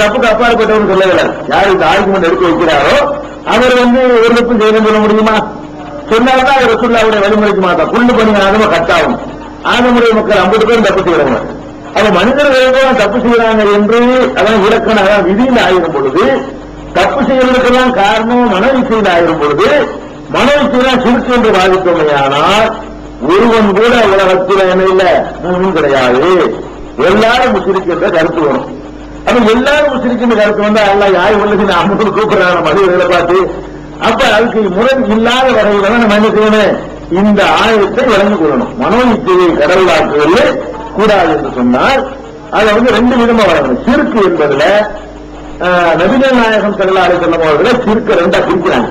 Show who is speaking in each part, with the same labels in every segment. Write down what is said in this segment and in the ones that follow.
Speaker 1: தப்புக்கு அப்பாற்பட்டவர் சொல்லவில்லை யார் இந்த ஆர்குமெண்ட் எடுத்து வைக்கிறாரோ அவர் வந்து ஒரு தப்பு செய்யணும் சொல்ல முடியுமா சொன்னால்தான் அவர் ரசூல்லாவுடைய வழிமுறைக்கு மாட்டார் புல்லு பண்ணி ஆகும் கட்டாகும் ஆதமுடைய மக்கள் ஐம்பது பேரும் தப்பு செய்யறாங்க அவங்க மனிதர்கள் தான் தப்பு செய்யறாங்க என்று அதான் இலக்கண விதியில் ஆயிரும் பொழுது தப்பு செய்யறதுக்கெல்லாம் காரணம் மனவிசையில் ஆயிரும் பொழுது மன சுருக்கு என்று பாதித்தோமையானால் ஒருவன் கூட உலகத்தில் என்ன இல்ல கிடையாது எல்லாரும் முஸ்லிக்கின்ற கருத்து வரும் அப்ப எல்லாரும் முஸ்லிக்கின்ற கருத்து வந்து எல்லாம் யார் உள்ளது அம்மன் கூப்பிடுறாங்க? மனிதர்களை பார்த்து. அப்ப அதுக்கு முரண் இல்லாத வகையில் தான் நம்ம என்ன செய்யணும்? இந்த ஆயத்தை விளங்கி கொள்ளணும். மனோ இச்சையை கடவுளாக்குவது கூடாது என்று சொன்னால் அதை வந்து ரெண்டு விதமா வழங்கணும். சிறுக்கு என்பதுல ஆஹ், நபிகள் நாயகம் செல்லாறு சொல்லும் அவர்களை சிறுக்க ரெண்டா பிரிக்கிறாங்க.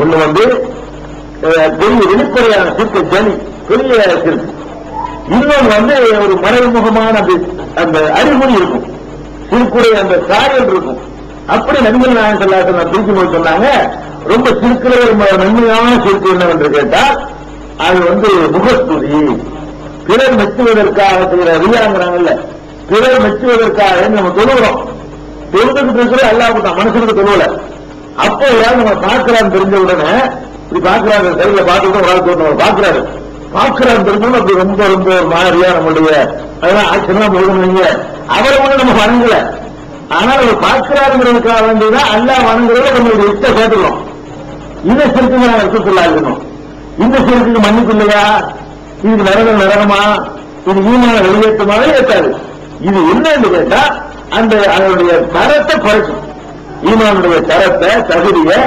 Speaker 1: ஒண்ணு வந்து பெரிய வெளிப்படையான சிறுக்கு ஜனி பெரிய சிறுக்கு. இன்னொன்று வந்து ஒரு மறைமுகமான அந்த அறிகுறி இருக்கும். திருக்குறை அந்த சாயல் இருக்கும். அப்படி நபிகள் நாயன் செல்லாத பிரிக்கும் போது சொன்னாங்க. ரொம்ப சிறுக்குல நன்மையான ம- என்னவென்று கேட்டால் அது வந்து முகஸ்துதி. பிறர் மெச்சுவதற்காக செய்யற ரியாங்கிறாங்கல்ல பிறர் மெச்சுவதற்காக நம்ம தொழுகிறோம் தொழுதுக்கு இருக்கிற அல்லாவுக்கு தான் மனுஷனுக்கு தொழுவல அப்போ யார் நம்ம பார்க்கிறான்னு தெரிஞ்ச உடனே இப்படி பார்க்கிறாரு கையில பார்த்துட்டு ஒரு ஆள் பார்க்கிறாரு. பார்க்கிறாரு அப்படி ரொம்ப ரொம்ப ஒரு மாதிரியா நம்மளுடைய அதெல்லாம் ஆச்சரியமா போகணுங்க அவரை ஒண்ணு நம்ம வணங்கல. ஆனால் அவர் பார்க்கிறாருங்கிறதுக்காக வேண்டியதான் அல்லா வணங்குறத நம்மளுடைய இஷ்ட கேட்டுக்கிறோம் இதை சிறுக்கு நான் எடுத்து சொல்லாஇருக்கணும் இந்த சிறுக்கு மன்னிப்பு இல்லையா? இது நரகம் நரகமா இது ஈமான வெளியேற்றமாக ஏற்றாது இது என்னன்னு கேட்டா அந்த அதனுடைய தரத்தை குறைக்கும். ஈமானுடைய தரத்தை தகுதியை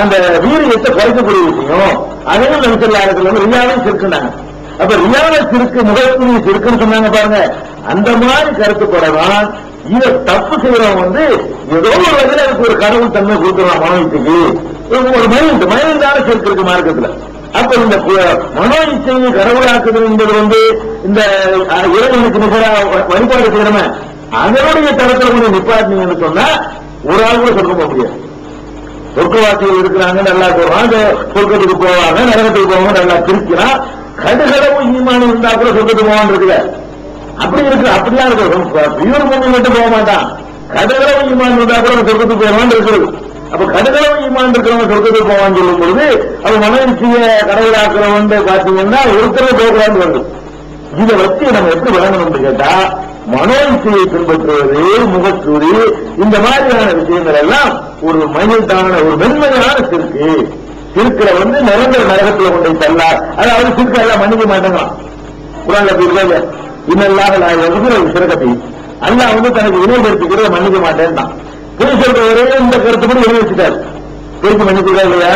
Speaker 1: அந்த வீரியத்தை குறைக்கக்கூடிய விஷயம். அதையும் நபிசல்லாரத்தில் வந்து ரியாவை சிறுக்குனாங்க. அப்ப ரியாவை சிறுக்கு முகத்துணி சிறுக்குன்னு சொன்னாங்க பாருங்க. அந்த மாதிரி கருத்துப்படலாம் இதை தப்பு செய்யறவன் வந்து ஏதோ ஒரு வகையில் அதுக்கு ஒரு கடவுள் தன்மை கொடுக்குறான் மனோ ஒரு மைண்ட் மைண்டான சிறுக்கு இருக்கு மார்க்கத்துல. அப்ப இந்த கு- மனோ இச்சையை கடவுளாக்குதல் என்பது வந்து இந்த இறைவனுக்கு நிகராக வழிபாடு செய்யறமே அதனுடைய தரத்தில் கொஞ்சம் நிப்பாட்டினீங்கன்னு சொன்னா ஒரு ஆள் கூட சொல்ல முடியாது. சொர்க்கவாசிகள் இருக்கிறாங்க நல்லா போவாங்க சொர்க்கத்துக்கு போவாங்க நரகத்துக்கு போவாங்க நல்லா பிரிக்கிறான் கடுகளவு ஈமானம் இருந்தா கூட சொர்க்கத்துக்கு போவான் இருக்குல்ல அப்படி இருக்கு அப்படிலாம் இருக்கு. பியூர் பூமி மட்டும் போக மாட்டான். கடுகளவு ஈமான் இருந்தா கூட சொர்க்கத்துக்கு போவான் இருக்கிறது அப்ப கடுகளவு ஈமான் இருக்கிறவங்க சொர்க்கத்துக்கு போவான்னு சொல்லும் பொழுது அவ மனநிச்சய கடவுளாக்குறவன் பாத்தீங்கன்னா ஒருத்தரை போகலான்னு வருது இதை வச்சு நம்ம எப்படி விளங்கணும்னு கேட்டா மனோசியை பின்பற்றுவது முகச்சூரி இந்த மாதிரியான விஷயங்கள் எல்லாம் ஒரு மைனட்டான ஒரு மென்மையான சிறுக்கு சிறுக்கிற வந்து நிரந்தர நரகத்துல கொண்டு போய் தள்ளா அதாவது சிறுக்க எல்லாம் மன்னிக்க மாட்டேங்கிறான். குரான்ல அப்படி இருக்காங்க இன்னல்லாக நான் எவ்வளவு சிறகத்தை அல்லாஹ் வந்து தனக்கு இணைப்படுத்திக்கிறத மன்னிக்க மாட்டேன்தான் தான் சொல்ற ஒரே இந்த கருத்து கூட வினை வச்சுட்டாரு. பொய்க்கு மன்னிக்கிறா இல்லையா?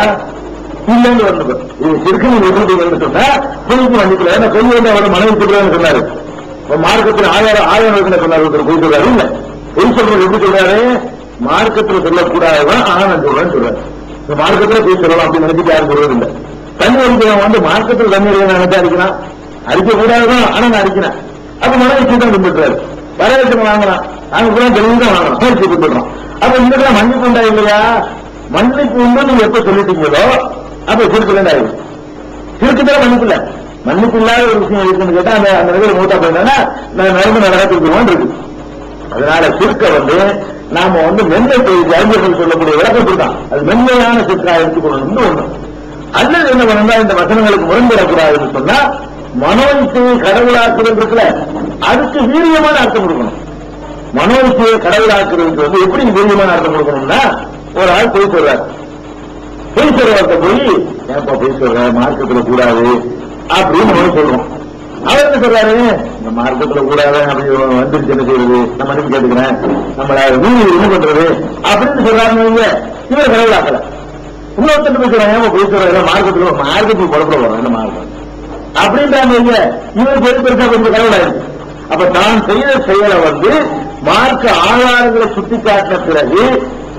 Speaker 1: இல்லைன்னு வந்து இது சிறுக்கு நீங்க எப்படி சொன்னா? பொய்க்கு மன்னிக்கல. ஏன்னா சொல்லி வந்து அவரை மனைவி சொல்றான்னு சொன்னாரு. மார்க்கத்தில் ஆயிரம் ஆயிரம் இருக்குன்னு ஒருத்தர் போய் சொல்றாரு. இல்ல. பொய் சொல்றது எப்படி சொல்றாரு? மார்க்கத்தில் சொல்லக்கூடாதுதான் ஆனந்த் சொல்றேன் சொல்றேன். இந்த மார்க்கத்தில் போய் சொல்லலாம் அப்படின்னு நினைச்சு யாரும் சொல்றது இல்லை. தண்ணி அடிக்கிறவன் வந்து மார்க்கத்தில் தண்ணி அடிக்க நினைச்சா அடிக்கிறான். அடிக்க கூடாதுதான் ஆனா நான் அடிக்கிறேன். அப்ப மனைவி தான் பின்பற்றாரு வரவேற்று வாங்கலாம். நாங்க கூட தெளிவு தான் வாங்கலாம் பயிற்சி பின்பற்றோம் அப்ப இந்த மன்னிப்பு உண்டா இல்லையா? மன்னிப்பு உண்டு நீங்க எப்ப சொல்லிட்டீங்களோ அப்ப சிறுக்கு வேண்டாம் சிறுக்கு தான் மன்னிப்பு மன்னிப்பு இல்லாத ஒரு விஷயம் இருக்குன்னு கேட்டா அந்த அந்த நிலையில மூத்தா போயிருந்தா நான் நடந்து நடத்திருக்கோம் இருக்கு. அதனால சிறுக்க வந்து நாம வந்து மென்மை அறிஞர்கள் சொல்லக்கூடிய விளக்கத்தில் தான் அது மென்மையான சிற்கா எடுத்துக்கொள்ளணும்னு ஒண்ணு அல்லது என்ன பண்ணா இந்த வசனங்களுக்கு முரண்படக்கூடாதுன்னு சொன்னா மனோவிசையை கடவுளாக்குறது அதுக்கு வீரியமான அர்த்தம் கொடுக்கணும். மனோவிசையை கடவுளாக்குறதுக்கு வந்து எப்படி வீரியமான அர்த்தம் கொடுக்கணும்னா ஒரு ஆள் போய் சொல்றாரு. பொய் சொல்றவர்கிட்ட போய் ஏப்பா பொய் சொல்ற? மார்க்கத்தில் கூடாது. அப்படின்னு சொல்றோம். அவர் என்ன சொல்றாரு? இந்த மார்க்கத்துல கூடாது அப்படி வந்துருச்சு என்ன செய்யறது? நம்ம மன்னிப்பு கேட்டுக்கிறேன். நம்மள நீங்க என்ன பண்றது? அப்படின்னு சொல்றாங்க இவங்க. இவர் கடவுளாக்கல. இன்னொருத்தர் பேசுறாங்க? சொல்றாங்க ஏன் மார்க்கத்துல மார்க்கத்துக்கு புறப்பட வரும் என்ன மார்க்கம். அப்படின்றாங்க இவங்க. இவர் பெரு பெருசா கொஞ்சம் கடவுளாயிருக்கு அப்ப தான் செய்த செயலை வந்து மார்க்க ஆதாரங்களை சுட்டி காட்டின பிறகு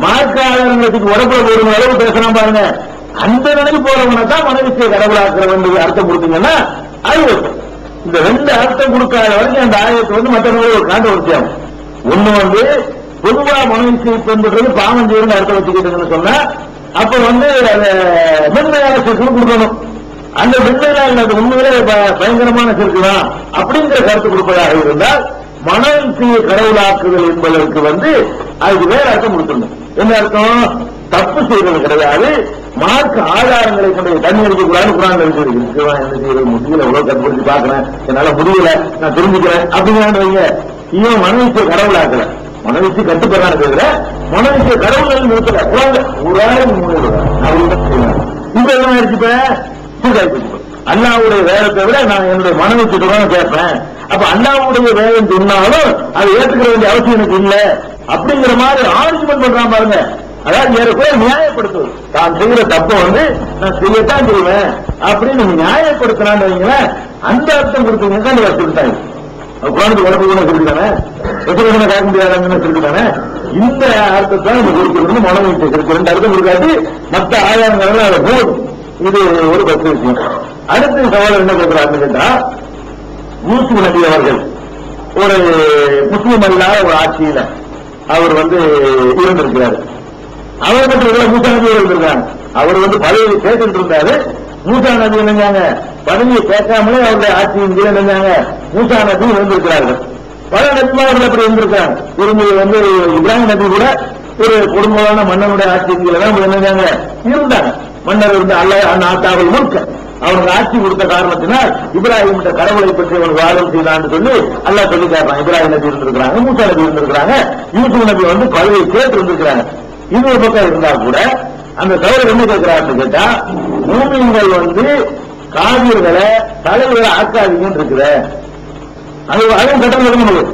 Speaker 1: மார்க்க ஆதாரங்களுக்கு உடம்புல போடும் அளவு பேசலாம் பாருங்க. அந்த நிலைக்கு போறவனை தான் மனவிசையை கடவுளாக்கிற வேண்டிய அர்த்தம் கொடுத்தீங்கன்னா அது இந்த ரெண்டு அர்த்தம் கொடுக்காத வரைக்கும் அந்த ஆயத்தை வந்து மற்றவங்க ஒரு காண்ட ஆகும் ஒண்ணு வந்து பொதுவா மனவிசையை பின்பற்றது பாவம் செய்யணும்னு அர்த்தம் வச்சுக்கிட்டீங்கன்னு சொன்னா அப்ப வந்து அதை மென்மையான சிறுக்கு கொடுக்கணும். அந்த மென்மையான அது உண்மையிலே ப- பயங்கரமான சிறுக்கு அப்படிங்கிற கருத்து கொடுப்பதாக இருந்தால் மனவீழ்ச்சியை கடவுளாக்குதல் என்பதற்கு வந்து அதுக்கு வேற அர்த்தம் கொடுத்துருந்தோம் என்ன அர்த்தம்? தப்பு செய்வது கிடையாது. மார்க் ஆதாரங்களை கொண்டு தண்ணி அடிக்க கூடாது குரான் என்ன செய்யறது? முடியல எவ்வளவு கட்டுப்படுத்தி பாக்குறேன் என்னால முடியல. நான் தெரிஞ்சுக்கிறேன். அப்படிங்கிறான்னு இவன் மனவீழ்ச்சியை கடவுளாக்கல மனவீழ்ச்சி கட்டுப்படுறான்னு தவிர மனவீழ்ச்சியை கடவுள் நிறுத்தல. குரான் குரான் ஆயிரம் மூணு இப்ப என்ன ஆயிடுச்சு இப்ப? சூடாகி அல்லாவுடைய வேதத்தை விட நான் என்னுடைய மனவீழ்ச்சி தான் கேட்பேன். அப்ப அல்லாவுடைய வேதம் சொன்னாலும் அதை ஏற்றுக்கிற வேண்டிய அவசியம் எனக்கு இல்லை. அப்படிங்கிற மாதிரி ஆர்குமெண்ட் பண்றான் பாருங்க. அதாவது ஏறக்குறைய நியாயப்படுத்துவது. தான் செய்யற தப்ப வந்து நான் செய்யத்தான் செய்வேன். அப்படின்னு நியாயப்படுத்தினான்னு வைங்களேன் அந்த அர்த்தம் கொடுத்தீங்கன்னா நீங்க சொல்லிட்டாங்க. குழந்தை உடம்பு கூட சொல்லிட்டானே? எத்தனை கேட்க முடியாதுன்னு சொல்லிட்டானே? இந்த அர்த்தத்தை நம்ம கொடுக்கணும் மனவீழ்ச்சி இருக்கு ரெண்டு அர்த்தம் கொடுக்காது மற்ற ஆதாரங்கள் அதை போதும். இது ஒரு பத்து விஷயம். அடுத்த சவால் என்ன கேட்கிறாருன்னு கேட்டா யூசுப் நபி அவர்கள் ஒரு முஸ்லீம் அல்லாத ஒரு ஆட்சியில அவர் வந்து இருந்திருக்கிறார். அவர் மட்டும் இல்ல மூசா நபி இருந்திருக்காங்க அவர் வந்து பதவியை கேட்டு இருந்தாரு. மூசா நபி என்னங்க பதவியை கேட்காமலே அவருடைய ஆட்சியின் கீழே என்னங்க மூசா நபி இருந்திருக்கிறார்கள் பல நபிமார்கள் அப்படி இருந்திருக்காங்க இருந்து வந்து இப்ராஹிம் நபி கூட ஒரு குடும்பமான மன்னனுடைய ஆட்சியின் கீழே தான் என்னங்க இருந்தாங்க? மன்னர் இருந்து அல்ல அந்த ஆத்தாவை முழுக்க அவனுக்கு ஆட்சி கொடுத்த காரணத்தினால் இப்ராஹிம் கடவுளை பற்றி அவன் வாதம் செய்தான்னு சொல்லி அல்லாஹ் சொல்லி காட்டுறான். இப்ராஹிம் நபி இருந்திருக்கிறாங்க மூசா நபி இருந்திருக்கிறாங்க. யூசுப் நபி வந்து பதவியை கேட்டு இருந்திருக்கிறாங்க. இது ஒரு பக்கம் இருந்தா கூட அந்த தவறு என்ன கேட்கிறாருன்னு கேட்டா மூமியங்கள் வந்து காவியர்களை தலைவர்களை ஆக்காதீங்கன்னு இருக்குது. அது அதுவும் கட்டம் இருக்க முடியும்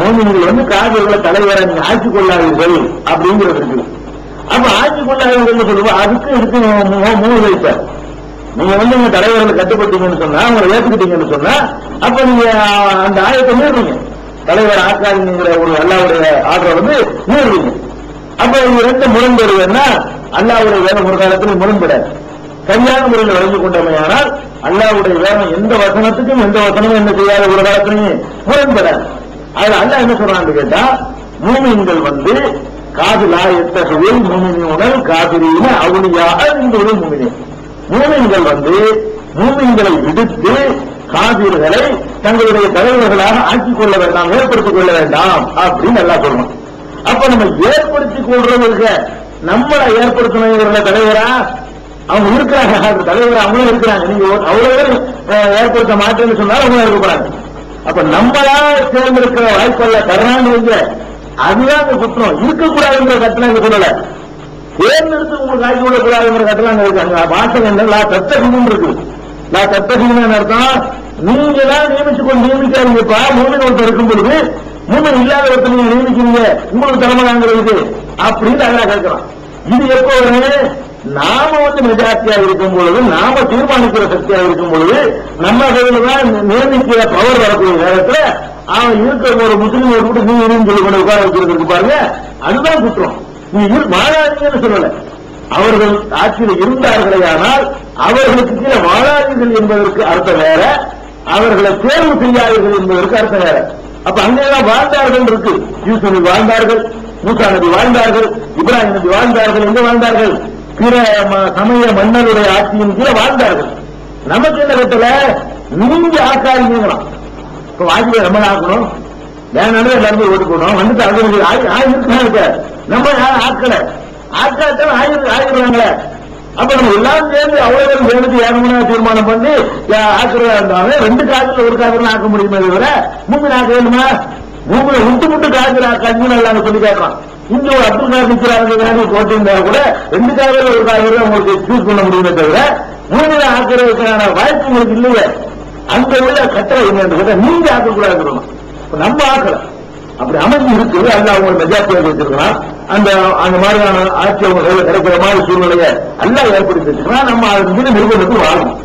Speaker 1: மூமியங்கள் வந்து காவியர்களை தலைவரை நீங்க ஆட்சி கொள்ளாதீர்கள் அப்படிங்கிறது இருக்குது அப்ப ஆட்சி கொள்ளாதீர்கள் சொல்லுவோம் அதுக்கு இதுக்கு மூணு வைப்பார் நீங்க வந்து உங்க தலைவர்களை கட்டுப்பட்டீங்கன்னு சொன்னா அவங்களை ஏத்துக்கிட்டீங்கன்னு சொன்னா அப்ப நீங்க அந்த ஆயத்தை மீறுறீங்க தலைவர் ஆக்காதீங்கிற ஒரு அல்லாவுடைய ஆர்டரை வந்து மீறுறீங்க அப்ப இது ரெண்டு முரண்படுவதுன்னா அல்லாவுடைய வேதம் ஒரு காலத்தில் முரண்படாது. சரியான முறையில் வழங்கி கொண்டமையானால் அல்லாவுடைய வேதம் எந்த வசனத்துக்கும் எந்த வசனமும் என்ன செய்யாத ஒரு காலத்திலையும் முரண்படாது. அதுல அல்லா என்ன சொல்றான்னு கேட்டா மூமின்கள் வந்து காதலா எத்தகைய எத்தகையில் மூமினுடல் காதிரியின அவனியாக இந்த மூமினே. மூமின்கள் வந்து மூமின்களை விடுத்து காதிர்களை தங்களுடைய தலைவர்களாக ஆக்கிக் கொள்ள வேண்டாம் ஏற்படுத்திக் கொள்ள வேண்டாம் அப்படின்னு நல்லா சொல்லணும். அப்ப நம்ம ஏற்படுத்திக் கொள்றவங்க நம்மளை ஏற்படுத்தினவர்கள தலைவரா? அவங்க இருக்கிறாங்க. அந்த தலைவர் அவங்களும் இருக்கிறாங்க. நீங்க அவ்வளவு ஏற்படுத்த மாட்டேன்னு சொன்னாலும் அவங்க இருக்க போறாங்க அப்ப நம்மளா தேர்ந்தெடுக்கிற வாய்ப்பல்ல கருணாநிதிங்க. அதுதான் அந்த குற்றம். இருக்கக்கூடாதுங்கிற கட்டணம் இங்க சொல்லல. தேர்ந்தெடுத்து உங்களுக்கு ஆக்கி விடக்கூடாதுங்கிற கட்டணம் அங்க இருக்கு. வாசகம் என்ன? லா தத்தகின்னு இருக்கு. லா தத்தகின்னு அர்த்தம் நீங்க தான் நியமிச்சு கொண்டு நியமிக்காதீங்கப்பா. மூணு ஒருத்தர் இருக்கும் பொழுது மூமன் இல்லாத ஒருத்தர் நீங்க நியமிக்கிறீங்க. உங்களுக்கு திறமை வாங்குறதுக்கு அப்படின்னு அதான் கேட்கிறான். இது எப்போ வரும் நாம வந்து மெஜாரிட்டியா இருக்கும் பொழுது நாம தீர்மானிக்கிற சக்தியா இருக்கும் பொழுது நம்ம கையில தான் நியமிக்கிற பவர் வரக்கூடிய நேரத்துல அவன் இருக்கிற ஒரு முஸ்லீம் ஒரு கூட நீ இருந்து சொல்லி கொண்டு உட்கார வச்சிருக்கு பாருங்க. அதுதான் குற்றம். நீ வாழாதீங்கன்னு சொல்லல. அவர்கள் ஆட்சியில் இருந்தார்களே ஆனால் அவர்களுக்கு கீழே வாழாதீர்கள் என்பதற்கு அர்த்தம் வேற. அவர்களை தேர்வு செய்யாதீர்கள் என்பதற்கு அர்த்தம் வேற. அப்ப அங்கெல்லாம் வாழ்ந்தார்கள் இருக்கு. யூஸ் நபி வாழ்ந்தார்கள் மூசா நபி வாழ்ந்தார்கள் இப்ராஹிம் நபி வாழ்ந்தார்கள் எங்க வாழ்ந்தார்கள்? பிற ம- சமய மன்னருடைய ஆட்சியின் கீழே வாழ்ந்தார்கள். நமக்கு என்ன கட்டல? நீங்க ஆக்காதீங்களாம் இப்ப வாஜ்பாய் நம்ம ஆக்கணும்? வேணாலும் எல்லாருமே ஓட்டு போடணும் வந்துட்டு அது இருக்க நம்ம யாரும் ஆக்கல. ஆக்காத்தான் ஆயிரம் ஆயிடுறாங்களே அப்ப நம்ம எல்லாரும் சேர்ந்து அவ்வளவு பேரும் சேர்ந்து ஏகமனா தீர்மானம் பண்ணி யா- ஆக்குறதா இருந்தாலும் ரெண்டு காலத்துல ஒரு காலத்துல ஆக்க முடியுமே தவிர மூணு ஆக்க வேணுமா? மூணு முட்டு முட்டு காலத்துல ஆக்காங்க நல்லா சொல்லி கேட்கலாம் இங்க ஒரு அப்துல் கார் நிக்கிறாங்க போட்டிருந்தா கூட ரெண்டு காலையில ஒரு காலையில உங்களுக்கு சூஸ் பண்ண முடியுமே தவிர மூணு ஆக்குறதுக்கான வாய்ப்பு உங்களுக்கு இல்லையே. அந்த உள்ள கட்டளை என்ன நீங்க ஆக்கக்கூடாதுன்னு சொல்லணும். நம்ம ஆக்கலாம் அப்படி அமைப்பு இருக்கு அல்ல அவங்க மெஜாரிட்டியாக வச்சிருக்கலாம் அந்த அந்த மாதிரியான ஆட்சி அவங்க கையில் கிடைக்கிற மாதிரி சூழ்நிலையை அல்லா ஏற்படுத்தி வச்சிருக்கலாம் நம்ம அது மீது நிறுவனத்துக்கு வாழணும்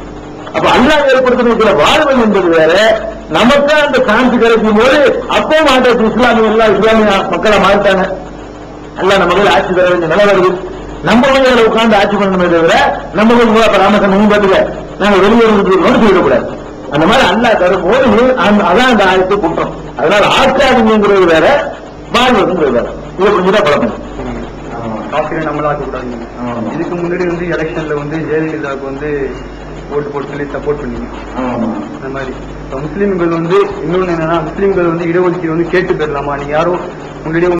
Speaker 1: அப்ப அல்லாஹ் ஏற்படுத்தின வைக்கிற வாழ்வன் என்பது வேற. நமக்கு அந்த சான்ஸ் கிடைக்கும் போது அப்போ மாற்ற இஸ்லாமிய எல்லாம் இஸ்லாமிய மக்களை மாறிட்டாங்க. அல்ல நம்ம கையில் ஆட்சி தர வேண்டிய நிலை வருது. நம்ம கையில உட்கார்ந்து ஆட்சி பண்ணணுமே தவிர நம்ம கையில் ராமசன் நீங்க நாங்க வெளியே இருக்கோம்னு சொல்லிடக்கூடாது அந்த மாதிரி அல்லாஹ் தரும்போது அதான் அந்த ஆயத்தை குற்றம் அதனால ஆட்சியாதுங்கிறது வேற வாழ்வதுங்கிறது வேற. இதை கொஞ்சம் தான் பழக்கம்
Speaker 2: காப்பியை நம்மளா ஆக்கக்கூடாதுங்க இதுக்கு முன்னாடி வந்து எலெக்ஷன்ல வந்து ஜெயலலிதாவுக்கு வந்து ஓட்டு போட்டு சொல்லி சப்போர்ட் பண்ணீங்க. அந்த மாதிரி. இப்ப முஸ்லீம்கள் வந்து இன்னொன்னு என்னன்னா முஸ்லீம்கள் வந்து இடஒதுக்கீடு வந்து கேட்டு பெறலாமா நீங்க யாரும் முன்னாடியே